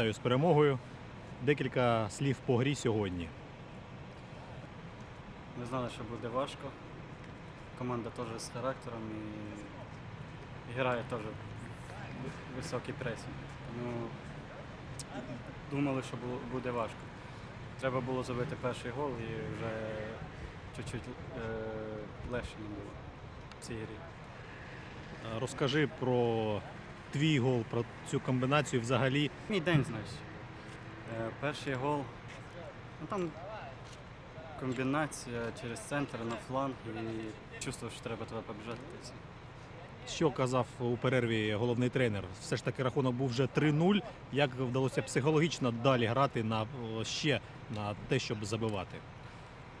Вітаю з перемогою. Декілька слів по грі сьогодні. Ми знали, що буде важко. Команда теж з характером і грає теж в- високий пресінг. Тому думали, що буде важко. Треба було забити перший гол і вже чуть-чуть е, легше нам було в цій грі. Розкажи про твій гол, про цю комбінацію взагалі. Мій день, значить. Е, перший гол. Ну, там комбінація через центр на фланг і чувствував, що треба туди побіжати. Що казав у перерві головний тренер? Все ж таки рахунок був вже 3-0. Як вдалося психологічно далі грати на ще на те, щоб забивати?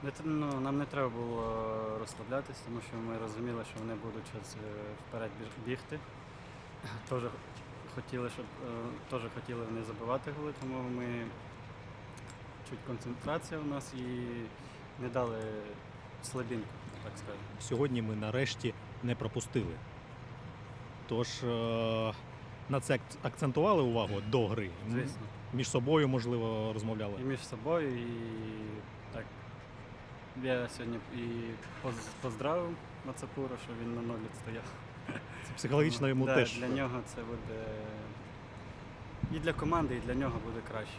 Не ну, нам не треба було розслаблятись, тому що ми розуміли, що вони будуть е, вперед бігти. Теж хотіли, щоб е, теж хотіли вони забивати голи, тому ми чуть концентрація у нас і не дали слабінку, так скажемо. Сьогодні ми нарешті не пропустили. Тож е, на це акцентували увагу до гри. Звісно. Між собою, можливо, розмовляли. І між собою, і так. Я сьогодні і поздравив Мацапура, що він на нолі стояв. Це психологічно йому Да, теж. Для нього це буде і для команди, і для нього буде краще.